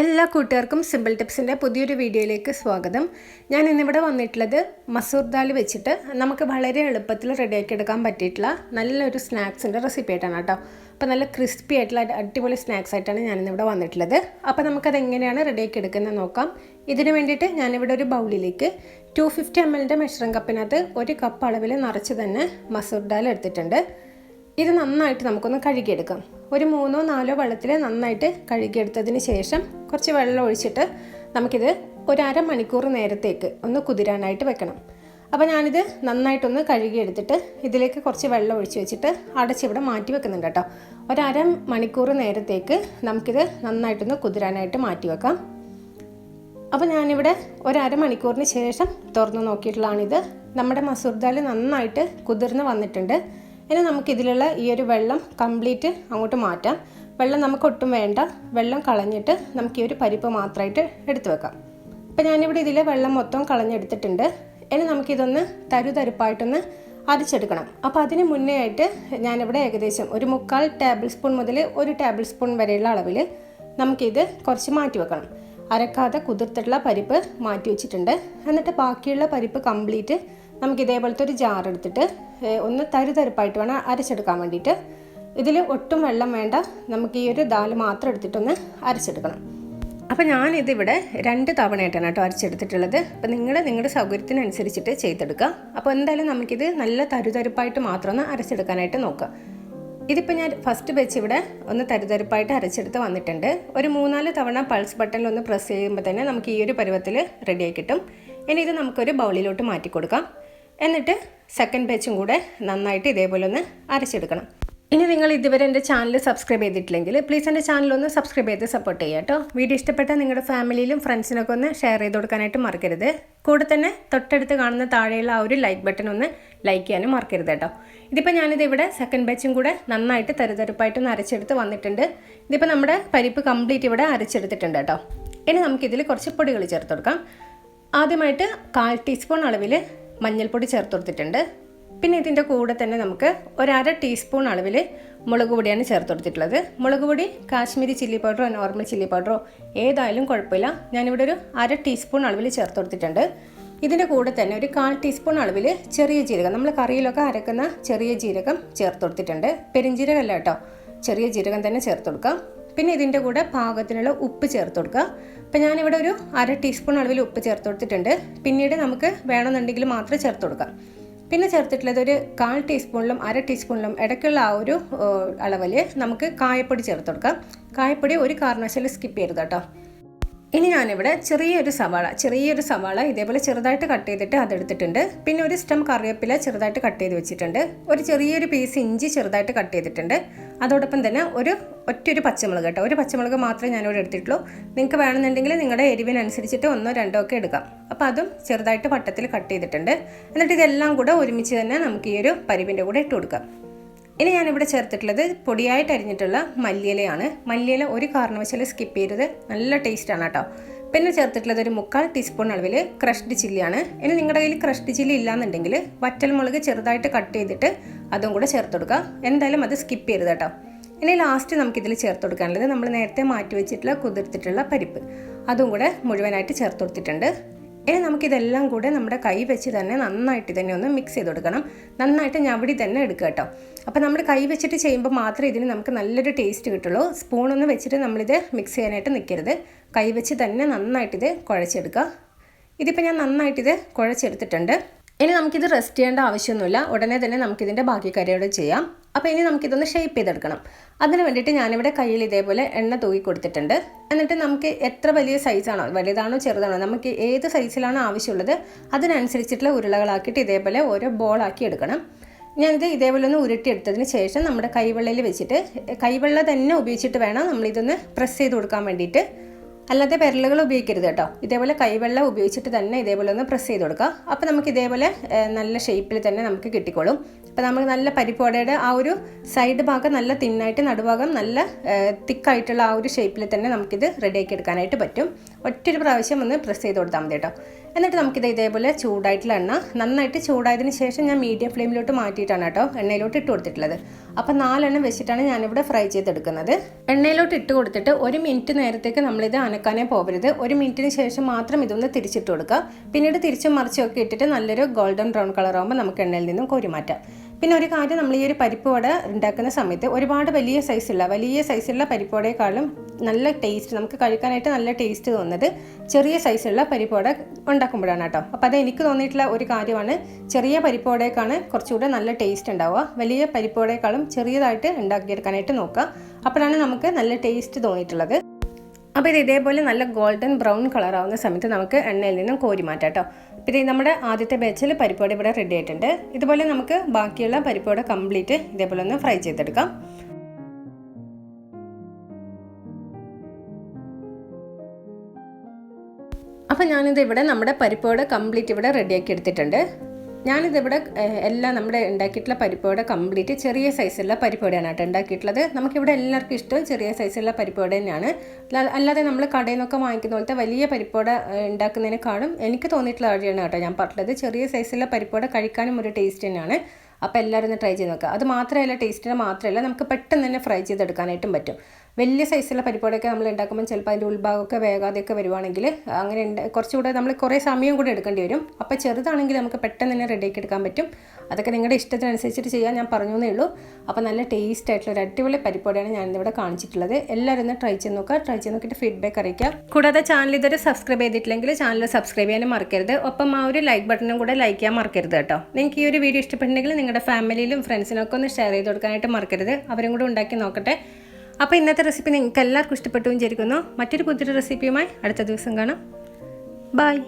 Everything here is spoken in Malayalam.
എല്ലാ കൂട്ടുകാർക്കും സിമ്പിൾ ടിപ്സിന്റെ പുതിയൊരു വീഡിയോയിലേക്ക് സ്വാഗതം. ഞാൻ ഇന്നിവിടെ വന്നിട്ടുള്ളത് മസൂർ ദാൽ വെച്ചിട്ട് നമുക്ക് വളരെ എളുപ്പത്തിൽ റെഡിയാക്കി എടുക്കാൻ പറ്റിയിട്ടുള്ള നല്ലൊരു സ്നാക്സിന്റെ റെസിപ്പി ആയിട്ടാണ് കേട്ടോ. അപ്പോൾ നല്ല ക്രിസ്പി ആയിട്ടുള്ള അടിപൊളി സ്നാക്സ് ആയിട്ടാണ് ഞാനിന്നിവിടെ വന്നിട്ടുള്ളത്. അപ്പോൾ നമുക്കത് എങ്ങനെയാണ് റെഡിയാക്കി എടുക്കുന്നത് നോക്കാം. ഇതിന് വേണ്ടിയിട്ട് ഞാനിവിടെ ഒരു ബൗളിലേക്ക് ടു ഫിഫ്റ്റി എം എല്ലിന്റെ മെഷറിംഗ് കപ്പിനകത്ത് ഒരു കപ്പ് അളവിൽ നിറച്ച് തന്നെ മസൂർ ദാൽ എടുത്തിട്ടുണ്ട്. ഇത് നന്നായിട്ട് നമുക്കൊന്ന് കഴുകിയെടുക്കാം. ഒരു മൂന്നോ നാലോ വെള്ളത്തിൽ നന്നായിട്ട് കഴുകിയെടുത്തതിന് ശേഷം കുറച്ച് വെള്ളം ഒഴിച്ചിട്ട് നമുക്കിത് ഒരു മണിക്കൂർ നേരത്തേക്ക് ഒന്ന് കുതിരാനായിട്ട് വെക്കണം. അപ്പോൾ ഞാനിത് നന്നായിട്ടൊന്ന് കഴുകിയെടുത്തിട്ട് ഇതിലേക്ക് കുറച്ച് വെള്ളം ഒഴിച്ച് വെച്ചിട്ട് അടച്ചിവിടെ മാറ്റി വെക്കുന്നുണ്ട് കേട്ടോ. ഒരര മണിക്കൂർ നേരത്തേക്ക് നമുക്കിത് നന്നായിട്ടൊന്ന് കുതിരാനായിട്ട് മാറ്റി വെക്കാം. അപ്പോൾ ഞാനിവിടെ ഒരര മണിക്കൂറിന് ശേഷം തുറന്നു നോക്കിയിട്ടുള്ളതാണിത്. നമ്മുടെ മസൂർ ദാൽ നന്നായിട്ട് കുതിർന്ന് വന്നിട്ടുണ്ട്. ഇനി നമുക്കിതിലുള്ള ഈ ഒരു വെള്ളം കംപ്ലീറ്റ് അങ്ങോട്ട് മാറ്റാം. വെള്ളം നമുക്ക് ഒട്ടും വേണ്ട. വെള്ളം കളഞ്ഞിട്ട് നമുക്ക് ഈ ഒരു പരിപ്പ് മാത്രമായിട്ട് എടുത്തു വെക്കാം. അപ്പോൾ ഞാനിവിടെ ഇതിൽ വെള്ളം മൊത്തം കളഞ്ഞെടുത്തിട്ടുണ്ട്. ഇനി നമുക്കിതൊന്ന് തരുതരുപ്പായിട്ടൊന്ന് അരച്ചെടുക്കണം. അപ്പോൾ അതിന് മുന്നേ ആയിട്ട് ഞാനിവിടെ ഏകദേശം ഒരു മുക്കാൽ ടേബിൾ സ്പൂൺ മുതൽ ഒരു ടേബിൾ സ്പൂൺ വരെയുള്ള അളവിൽ നമുക്കിത് കുറച്ച് മാറ്റി വെക്കണം. അരക്കാതെ കുതിർത്തിട്ടുള്ള പരിപ്പ് മാറ്റി വെച്ചിട്ടുണ്ട്. എന്നിട്ട് ബാക്കിയുള്ള പരിപ്പ് കംപ്ലീറ്റ് നമുക്ക് ഇതേപോലത്തെ ഒരു ജാർ എടുത്തിട്ട് ഒന്ന് തരുതരുപ്പായിട്ട് വേണം അരച്ചെടുക്കാൻ വേണ്ടിയിട്ട്. ഇതിൽ ഒട്ടും വെള്ളം വേണ്ട. നമുക്ക് ഈ ഒരു ദാൽ മാത്രം എടുത്തിട്ടൊന്ന് അരച്ചെടുക്കണം. അപ്പോൾ ഞാനിതിവിടെ രണ്ട് തവണയായിട്ടാണ് കേട്ടോ അരച്ചെടുത്തിട്ടുള്ളത്. അപ്പോൾ നിങ്ങൾ നിങ്ങളുടെ സൗകര്യത്തിനനുസരിച്ചിട്ട് ചെയ്തെടുക്കുക. അപ്പോൾ എന്തായാലും നമുക്കിത് നല്ല തരുതരുപ്പായിട്ട് മാത്രം ഒന്ന് അരച്ചെടുക്കാനായിട്ട് നോക്കുക. ഇതിപ്പോൾ ഞാൻ ഫസ്റ്റ് വെച്ച് ഇവിടെ ഒന്ന് തരുതരുപ്പായിട്ട് അരച്ചെടുത്ത് വന്നിട്ടുണ്ട്. ഒരു മൂന്നാൽ തവണ പൾസ് ബട്ടണിൽ ഒന്ന് പ്രസ് ചെയ്യുമ്പോൾ തന്നെ നമുക്ക് ഈ ഒരു പരുവത്തിൽ റെഡിയായി കിട്ടും. ഇനി ഇത് നമുക്കൊരു ബൗളിലോട്ട് മാറ്റി കൊടുക്കാം എന്നിട്ട് സെക്കൻഡ് ബാച്ചും കൂടെ നന്നായിട്ട് ഇതേപോലെ ഒന്ന് അരച്ചെടുക്കണം. ഇനി നിങ്ങൾ ഇതുവരെ എന്റെ ചാനൽ സബ്സ്ക്രൈബ് ചെയ്തിട്ടില്ലെങ്കിൽ പ്ലീസ് എന്റെ ചാനൽ ഒന്ന് സബ്സ്ക്രൈബ് ചെയ്ത് സപ്പോർട്ട് ചെയ്യുക കേട്ടോ. വീഡിയോ ഇഷ്ടപ്പെട്ടാൽ നിങ്ങളുടെ ഫാമിലിയിലും ഫ്രണ്ട്സിനൊക്കെ ഒന്ന് ഷെയർ ചെയ്ത് കൊടുക്കാനായിട്ട് മറക്കരുത്. കൂടെ തന്നെ തൊട്ടടുത്ത് കാണുന്ന താഴെയുള്ള ആ ഒരു ലൈക്ക് ബട്ടൺ ഒന്ന് ലൈക്ക് ചെയ്യാനും മറക്കരുത് കേട്ടോ. ഇതിപ്പോൾ ഞാനിത് ഇവിടെ സെക്കൻഡ് ബാച്ചും കൂടെ നന്നായിട്ട് തരുതരുപ്പായിട്ടൊന്ന് അരച്ചെടുത്ത് വന്നിട്ടുണ്ട്. ഇതിപ്പോൾ നമ്മുടെ പരിപ്പ് കംപ്ലീറ്റ് ഇവിടെ അരച്ചെടുത്തിട്ടുണ്ട് കേട്ടോ. ഇനി നമുക്കിതിൽ കുറച്ച് പൊടികൾ ചേർത്ത് കൊടുക്കാം. ആദ്യമായിട്ട് കാൽ ടീസ്പൂൺ അളവിൽ മഞ്ഞൾപ്പൊടി ചേർത്ത് കൊടുത്തിട്ടുണ്ട്. പിന്നെ ഇതിന്റെ കൂടെ തന്നെ നമുക്ക് ഒരര ടീസ്പൂൺ അളവിൽ മുളക് പൊടിയാണ് ചേർത്ത് കൊടുത്തിട്ടുള്ളത്. മുളക് പൊടി കാശ്മീരി ചില്ലി പൗഡറോ നോർമൽ ചില്ലി പൗഡറോ ഏതായാലും കുഴപ്പമില്ല. ഞാനിവിടെ ഒരു അര ടീസ്പൂൺ അളവിൽ ചേർത്ത് കൊടുത്തിട്ടുണ്ട്. ഇതിന്റെ കൂടെ തന്നെ ഒരു കാൽ ടീസ്പൂൺ അളവിൽ ചെറിയ ജീരകം നമ്മൾ കറിയിലൊക്കെ അരക്കുന്ന ചെറിയ ജീരകം ചേർത്ത് കൊടുത്തിട്ടുണ്ട്. പെരിഞ്ജീരകമല്ല കേട്ടോ ചെറിയ ജീരകം തന്നെ ചേർത്ത് കൊടുക്കാം. പിന്നെ ഇതിന്റെ കൂടെ പാകത്തിനുള്ള ഉപ്പ് ചേർത്ത് കൊടുക്കുക. അപ്പം ഞാനിവിടെ ഒരു അര ടീസ്പൂൺ അളവിൽ ഉപ്പ് ചേർത്ത് കൊടുത്തിട്ടുണ്ട്. പിന്നീട് നമുക്ക് വേണമെന്നുണ്ടെങ്കിൽ മാത്രം ചേർത്ത് കൊടുക്കാം. പിന്നെ ചേർത്തിട്ടുള്ളത് ഒരു കാൽ ടീസ്പൂണിലും അര ടീസ്പൂണിലും ഇടയ്ക്കുള്ള ആ ഒരു അളവിൽ നമുക്ക് കായപ്പൊടി ചേർത്ത് കൊടുക്കാം. കായപ്പൊടി ഒരു കാരണവശാലും സ്കിപ്പ് ചെയ്യരുത് കേട്ടോ. ഇനി ഞാനിവിടെ ചെറിയൊരു സവാള ചെറിയൊരു സവാള ഇതേപോലെ ചെറുതായിട്ട് കട്ട് ചെയ്തിട്ട് അതെടുത്തിട്ടുണ്ട്. പിന്നെ ഒരു സ്റ്റം കറിവേപ്പില ചെറുതായിട്ട് കട്ട് ചെയ്ത് വെച്ചിട്ടുണ്ട്. ഒരു ചെറിയൊരു പീസ് ഇഞ്ചി ചെറുതായിട്ട് കട്ട് ചെയ്തിട്ടുണ്ട്. അതോടൊപ്പം തന്നെ ഒരു ഒറ്റൊരു പച്ചമുളക് കേട്ടോ. ഒരു പച്ചമുളക് മാത്രമേ ഞാനിവിടെ എടുത്തിട്ടുള്ളൂ. നിങ്ങൾക്ക് വേണമെന്നുണ്ടെങ്കിൽ നിങ്ങളുടെ എരിവിനനുസരിച്ചിട്ട് ഒന്നോ രണ്ടോ ഒക്കെ എടുക്കാം. അപ്പോൾ അതും ചെറുതായിട്ട് വട്ടത്തിൽ കട്ട് ചെയ്തിട്ടുണ്ട്. എന്നിട്ട് ഇതെല്ലാം കൂടെ ഒരുമിച്ച് തന്നെ നമുക്ക് ഈ ഒരു പരിവിന്റെ കൂടെ ഇട്ട് കൊടുക്കാം. ഇനി ഞാനിവിടെ ചേർത്തിട്ടുള്ളത് പൊടിയായിട്ട് അരിഞ്ഞിട്ടുള്ള മല്ലിയിലയാണ്. മല്ലിയില ഒരു കാരണവശാലും സ്കിപ്പ് ചെയ്തത് നല്ല ടേസ്റ്റാണ് കേട്ടോ. പിന്നെ ചേർത്തിട്ടുള്ളത് ഒരു മുക്കാൽ ടീസ്പൂൺ അളവിൽ ക്രഷ്ഡ് ചില്ലിയാണ് ഇനി നിങ്ങളുടെ കയ്യിൽ ക്രഷ്ഡ് ചില്ലി ഇല്ലാന്നുണ്ടെങ്കിൽ വറ്റൽമുളക് ചെറുതായിട്ട് കട്ട് ചെയ്തിട്ട് അതും കൂടെ ചേർത്ത് കൊടുക്കുക. എന്തായാലും അത് സ്കിപ്പ് ചെയ്യരുത് കേട്ടോ. ഇനി ലാസ്റ്റ് നമുക്കിതിൽ ചേർത്ത് കൊടുക്കാനുള്ളത് നമ്മൾ നേരത്തെ മാറ്റി വെച്ചിട്ടുള്ള കുതിർത്തിട്ടുള്ള പരിപ്പ്. അതും കൂടെ മുഴുവനായിട്ട് ചേർത്ത് കൊടുത്തിട്ടുണ്ട്. ഇനി നമുക്കിതെല്ലാം കൂടെ നമ്മുടെ കൈ വെച്ച് തന്നെ നന്നായിട്ട് തന്നെ ഒന്ന് മിക്സ് ചെയ്ത് കൊടുക്കണം. നന്നായിട്ട് ഞവടി തന്നെ എടുക്കുക കേട്ടോ. അപ്പോൾ നമ്മൾ കൈ വെച്ചിട്ട് ചെയ്യുമ്പോൾ മാത്രമേ ഇതിന് നമുക്ക് നല്ലൊരു ടേസ്റ്റ് കിട്ടുള്ളൂ. സ്പൂണൊന്ന് വെച്ചിട്ട് നമ്മളിത് മിക്സ് ചെയ്യാനായിട്ട് നിൽക്കരുത്. കൈ വെച്ച് തന്നെ നന്നായിട്ടിത് കുഴച്ചെടുക്കുക. ഇതിപ്പോൾ ഞാൻ നന്നായിട്ടിത് കുഴച്ചെടുത്തിട്ടുണ്ട്. ഇനി നമുക്കിത് റെസ്റ്റ് ചെയ്യേണ്ട ആവശ്യമൊന്നുമില്ല. ഉടനെ തന്നെ നമുക്കിതിന്റെ ബാക്കി കാര്യങ്ങൾ ചെയ്യാം. അപ്പോൾ ഇനി നമുക്കിതൊന്ന് ഷേപ്പ് ചെയ്തെടുക്കണം. അതിന് വേണ്ടിയിട്ട് ഞാനിവിടെ കയ്യിൽ ഇതേപോലെ എണ്ണ തൂക്കി കൊടുത്തിട്ടുണ്ട്. എന്നിട്ട് നമുക്ക് എത്ര വലിയ സൈസാണോ വലുതാണോ ചെറുതാണോ നമുക്ക് ഏത് സൈസിലാണോ ആവശ്യമുള്ളത് അതിനനുസരിച്ചിട്ടുള്ള ഉരുളകളാക്കിയിട്ട് ഇതേപോലെ ഓരോ ബോളാക്കി എടുക്കണം. ഞാനിത് ഇതേപോലെ ഒന്ന് ഉരുട്ടിയെടുത്തതിന് ശേഷം നമ്മുടെ കൈവെള്ളയിൽ വെച്ചിട്ട് കൈവെള്ള തന്നെ ഉപയോഗിച്ചിട്ട് വേണം നമ്മളിതൊന്ന് പ്രസ് ചെയ്ത് കൊടുക്കാൻ വേണ്ടിയിട്ട്. അല്ലാതെ വിരലുകൾ ഉപയോഗിക്കരുത് കേട്ടോ. ഇതേപോലെ കൈവെള്ളം ഉപയോഗിച്ചിട്ട് തന്നെ ഇതേപോലെ ഒന്ന് പ്രസ് ചെയ്ത് കൊടുക്കുക. അപ്പോൾ നമുക്ക് ഇതേപോലെ നല്ല ഷേപ്പിൽ തന്നെ നമുക്ക് കിട്ടിക്കോളും. അപ്പോൾ നമുക്ക് നല്ല പരിപ്പോടയുടെ ആ ഒരു സൈഡ് ഭാഗം നല്ല തിന്നായിട്ട് നടുഭാഗം നല്ല തിക്കായിട്ടുള്ള ആ ഒരു ഷേപ്പിൽ തന്നെ നമുക്കിത് റെഡിയാക്കി എടുക്കാനായിട്ട് പറ്റും. ഒറ്റൊരു പ്രാവശ്യം ഒന്ന് പ്രസ് ചെയ്ത് കൊടുത്താൽ മതി കേട്ടോ. എന്നിട്ട് നമുക്കിത് ഇതേപോലെ ചൂടായിട്ടുള്ള എണ്ണ നന്നായിട്ട് ചൂടായതിന് ശേഷം ഞാൻ മീഡിയം ഫ്ലെയിമിലോട്ട് മാറ്റിയിട്ടാണ് കേട്ടോ എണ്ണയിലോട്ട് ഇട്ട് കൊടുത്തിട്ടുള്ളത്. അപ്പോൾ നാലെണ്ണം വെച്ചിട്ടാണ് ഞാനിവിടെ ഫ്രൈ ചെയ്തെടുക്കുന്നത്. എണ്ണയിലോട്ട് ഇട്ട് കൊടുത്തിട്ട് ഒരു മിനിറ്റ് നേരത്തേക്ക് നമ്മളിത് അനക്കാനേ പോകരുത് ഒരു മിനിറ്റിന് ശേഷം മാത്രം ഇതൊന്ന് തിരിച്ചിട്ട് കൊടുക്കുക. പിന്നീട് തിരിച്ചും മറിച്ചും ഒക്കെ ഇട്ടിട്ട് നല്ലൊരു ഗോൾഡൻ ബ്രൗൺ കളർ ആകുമ്പോൾ നമുക്ക് എണ്ണയിൽ നിന്നും കോരി മാറ്റാം. പിന്നെ ഒരു കാര്യം നമ്മൾ ഈ ഒരു പരിപ്പ് വട ഉണ്ടാക്കുന്ന സമയത്ത് ഒരുപാട് വലിയ സൈസുള്ള വലിയ സൈസുള്ള പരിപ്പ് വടയെക്കാളും നല്ല ടേസ്റ്റ് നമുക്ക് കഴിക്കാനായിട്ട് നല്ല ടേസ്റ്റ് തോന്നുന്നത് ചെറിയ സൈസുള്ള പരിപ്പ് വട ഉണ്ടാക്കുമ്പോഴാണ് കേട്ടോ. അപ്പോൾ അത് എനിക്ക് തോന്നിയിട്ടുള്ള ഒരു കാര്യമാണ് ചെറിയ പരിപ്പ് വടയേക്കാണ് കുറച്ചുകൂടെ നല്ല ടേസ്റ്റ് ഉണ്ടാവുക. വലിയ പരിപ്പ് വടയേക്കാളും ചെറിയതായിട്ട് ഉണ്ടാക്കിയെടുക്കാനായിട്ട് നോക്കുക. അപ്പോഴാണ് നമുക്ക് നല്ല ടേസ്റ്റ് തോന്നിയിട്ടുള്ളത്. അപ്പോൾ ഇത് ഇതേപോലെ നല്ല ഗോൾഡൻ ബ്രൗൺ കളറാവുന്ന സമയത്ത് നമുക്ക് എണ്ണയിൽ നിന്നും കോരി മാറ്റാം കേട്ടോ. പിന്നെ നമ്മുടെ ആദ്യത്തെ ബാച്ചിൽ പരിപ്പോടെ ഇവിടെ റെഡി ആയിട്ടുണ്ട്. ഇതുപോലെ നമുക്ക് ബാക്കിയുള്ള പരിപ്പോടെ കംപ്ലീറ്റ് ഇതേപോലെ ഒന്ന് ഫ്രൈ ചെയ്തെടുക്കാം. അപ്പോൾ ഞാനിത് ഇവിടെ നമ്മുടെ പരിപ്പോടെ കംപ്ലീറ്റ് ഇവിടെ റെഡിയാക്കി എടുത്തിട്ടുണ്ട്. ഞാനിതിവിടെ എല്ലാം നമ്മുടെ ഉണ്ടാക്കിയിട്ടുള്ള പരിപ്പോടെ കംപ്ലീറ്റ് ചെറിയ സൈസുള്ള പരിപ്പോടെയാണ് കേട്ടോ ഉണ്ടാക്കിയിട്ടുള്ളത്. നമുക്കിവിടെ എല്ലാവർക്കും ഇഷ്ടം ചെറിയ സൈസുള്ള പരിപ്പോടെ തന്നെയാണ്. അല്ലാതെ നമ്മൾ കടയിൽ നിന്നൊക്കെ വാങ്ങിക്കുന്ന പോലത്തെ വലിയ പരിപ്പോടെ ഉണ്ടാക്കുന്നതിനേക്കാളും എനിക്ക് തോന്നിയിട്ടുള്ള കാര്യമാണ് കേട്ടോ ഞാൻ പറഞ്ഞത് ചെറിയ സൈസുള്ള പരിപ്പോടെ കഴിക്കാനും ഒരു ടേസ്റ്റ് തന്നെയാണ്. അപ്പോൾ എല്ലാവരും ഒന്ന് ട്രൈ ചെയ്ത് നോക്കുക അത് മാത്രമല്ല ടേസ്റ്റിന് മാത്രമല്ല നമുക്ക് പെട്ടെന്ന് തന്നെ ഫ്രൈ ചെയ്തെടുക്കാനായിട്ടും പറ്റും. വലിയ സൈസുള്ള പരിപ്പോടൊക്കെ നമ്മൾ ഉണ്ടാക്കുമ്പോൾ ചിലപ്പോൾ അതിന്റെ ഉൾഭാഗമൊക്കെ വേഗാതെയൊക്കെ വരുവാണെങ്കിൽ അങ്ങനെ കുറച്ചുകൂടെ നമ്മൾ കുറേ സമയം കൂടെ എടുക്കേണ്ടി വരും. അപ്പോൾ ചെറുതാണെങ്കിൽ നമുക്ക് പെട്ടെന്ന് തന്നെ റെഡിയാക്കി എടുക്കാൻ പറ്റും. അതൊക്കെ നിങ്ങളുടെ ഇഷ്ടത്തിനനുസരിച്ചിട്ട് ചെയ്യാൻ ഞാൻ പറഞ്ഞു എന്നേ ഉള്ളൂ. അപ്പോൾ നല്ല ടേസ്റ്റ് ആയിട്ടുള്ള ഒരു അടിപൊളി പരിപ്പോടെയാണ് ഞാൻ ഇന്നിവിടെ കാണിച്ചിട്ടുള്ളത്. എല്ലാവരും ഒന്ന് ട്രൈ ചെയ്ത് നോക്കുക. ട്രൈ ചെയ്ത് നോക്കിയിട്ട് ഫീഡ്ബാക്ക് അറിയിക്കുക. കൂടാതെ ചാനൽ ഇതുവരെ സബ്സ്ക്രൈബ് ചെയ്തിട്ടില്ലെങ്കിൽ ചാനൽ സബ്സ്ക്രൈബ് ചെയ്യാനും മറക്കരുത്. ഒപ്പം ആ ഒരു ലൈക്ക് ബട്ടണും കൂടെ ലൈക്ക് ചെയ്യാൻ മറക്കരുത് കേട്ടോ. നിങ്ങൾക്ക് ഈ ഒരു വീഡിയോ ഇഷ്ടപ്പെട്ടുണ്ടെങ്കിൽ നിങ്ങളുടെ ഫാമിലിയിലും ഫ്രണ്ട്സിനൊക്കെ ഒന്ന് ഷെയർ ചെയ്ത് കൊടുക്കാനായിട്ട് മറക്കരുത്. അവരും കൂടെ ഉണ്ടാക്കി നോക്കട്ടെ. അപ്പോൾ ഇന്നത്തെ റെസിപ്പി നിങ്ങൾക്ക് എല്ലാവർക്കും ഇഷ്ടപ്പെട്ടു വിചാരിക്കുന്നു. മറ്റൊരു പുതിയൊരു റെസിപ്പിയുമായി അടുത്ത ദിവസം കാണാം. ബൈ